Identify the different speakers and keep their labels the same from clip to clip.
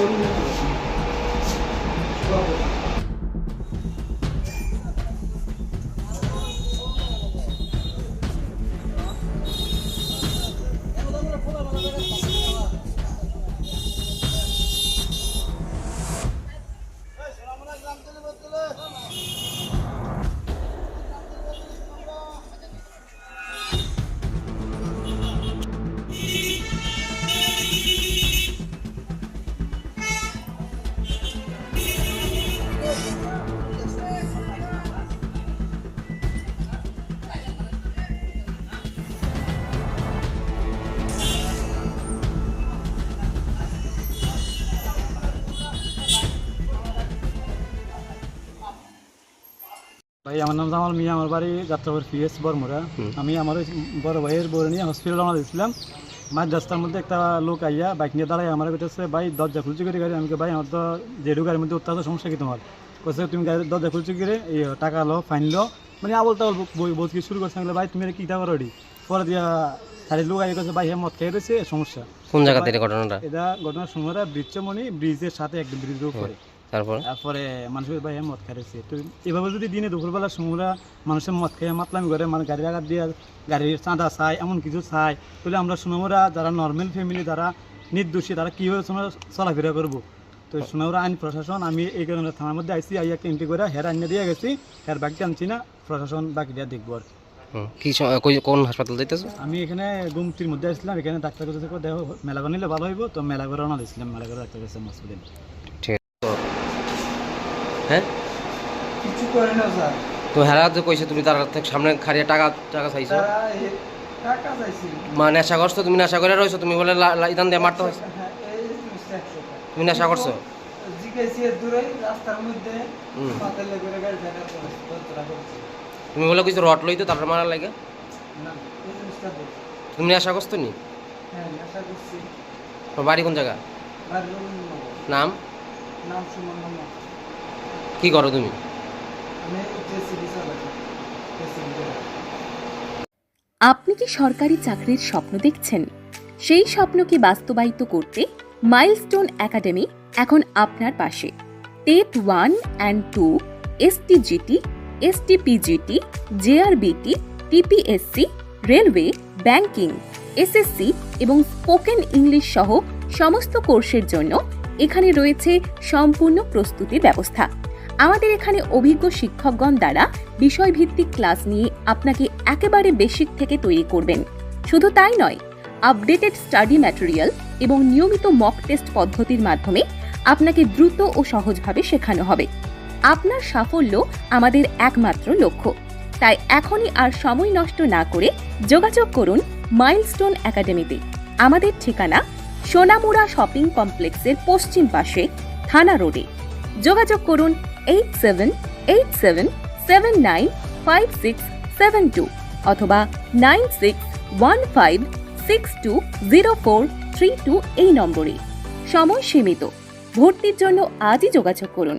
Speaker 1: Absolutely. ভাই আমার নাম জামাল মিয়া আমার বাড়ি যাত্রাপুর পিএস বরমুরা আমি আমার বড় ভাইয়ের বড় নিয়ে হসপিটাল রওনা দিয়েছিলাম। মাঝ রাস্তার মধ্যে একটা লোক আইয়া বাইক নিয়ে দাঁড়ায় আমার কাছে ভাই দরজা খুলছি করে গাড়ি? আমি ভাই আমার তো জেডু গাড়ির মধ্যে উত্তাহ সমস্যা কি তোমার? কোথায় তুমি গাড়ির দরজা খুলছি করে? এই টাকা লো ফাইন লো। মানে আবল তাবল বলতে শুরু করছে। ভাই তুমি কি তা রেডি পরে দিয়া সারি লোক আইয়া কাছে ভাই হ্যাঁ মদ খেয়ে রয়েছে সমস্যা।
Speaker 2: কোন জায়গাতে ঘটনাটা?
Speaker 1: এটা ঘটনার সময়টা ব্রিজমণি ব্রিজের সাথে একদম ব্রিজের উপরে।
Speaker 2: তারপর?
Speaker 1: তারপরে মানুষের ভাই মদ খাইছে তো এভাবে যদি দিনে দুপুরবেলা সময়রা মানুষের মদ খেয়ে মাতলামি করে মানে গাড়ির আঘাত দিয়ে গাড়ির চাঁদা চায় এমন কিছু চায় তাহলে আমরা সোনামরা যারা নর্মাল ফ্যামিলি যারা নির্দোষী তারা কীভাবে চলাফেরা করব? তো সোনামরা আইন প্রশাসন আমি এই কারণে থানার মধ্যে আইসি আইয়া এন্ট্রি করে হের আইনে দিয়ে গেছি হের বাকিটা আনছি না প্রশাসন বাকিটা দেখব আর। কি।
Speaker 2: কি কোন হাসপাতাল যাইতেছো?
Speaker 1: আমি এখানে গুমতির মধ্যে আসছিলাম এখানে ডাক্তার কাছে দেখো মেলা নিলে ভালো হইব। তো মেলা করে দিয়েছিলাম মেলা করে ডাক্তার কাছে হসপিটাল
Speaker 2: হ্যাঁ?
Speaker 3: কিছু করে না স্যার।
Speaker 2: তুমি হেরা তো কইছে তুমি তার থেকে সামনে খারিয়ে টাকা টাকা চাইছো?
Speaker 3: তারা এ- টাকা চাইছি
Speaker 2: মা নেশা করছ? তুমি নেশা করে রয়েছো তুমি বলে ইদান দিয়ে মারতে হয়েছে
Speaker 3: হ্যাঁ।
Speaker 2: তুমি নেশা করছ? তুমি বলে কিছু রট লইতো তারপর মারার লাগে? তুমি নেশা করছ নি?
Speaker 3: হ্যাঁ
Speaker 2: বাড়ি কোন জায়গা? নাম?
Speaker 3: নাম সুমন
Speaker 2: কি করো তুমি?
Speaker 4: আপনি কি সরকারি চাকরির স্বপ্ন দেখছেন? সেই স্বপ্নকে বাস্তবায়িত করতে মাইলস্টোন একাডেমি এখন আপনার পাশে। TET one and two STGT STPGT JRBT TPSC railway banking SSC এবং স্পোকেন ইংলিশ সহ সমস্ত কোর্সের জন্য এখানে রয়েছে সম্পূর্ণ প্রস্তুতির ব্যবস্থা। আমাদের এখানে অভিজ্ঞ শিক্ষকগণ দ্বারা বিষয়ভিত্তিক ক্লাস নিয়ে আপনাকে একেবারে বেসিক থেকে তৈরি করবেন। শুধু তাই নয়, আপডেটেড স্টাডি ম্যাটেরিয়াল এবং নিয়মিত মক টেস্ট পদ্ধতির মাধ্যমে আপনাকে দ্রুত ও সহজভাবে শেখানো হবে। আপনার সাফল্য আমাদের একমাত্র লক্ষ্য। তাই এখনই আর সময় নষ্ট না করে যোগাযোগ করুন মাইলস্টোন একাডেমিতে। আমাদের ঠিকানা সোনামুড়া শপিং কমপ্লেক্সের পশ্চিম পাশে থানা রোডে। যোগাযোগ করুন eight seven eight seven seven nine five six seven two অথবা nine six one five six two zero four three two এই নম্বরে। সময় সীমিত। ভর্তির জন্য আজই যোগাযোগ করুন।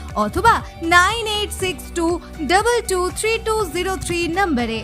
Speaker 5: অথবা nine eight six two double two three two zero three নম্বরে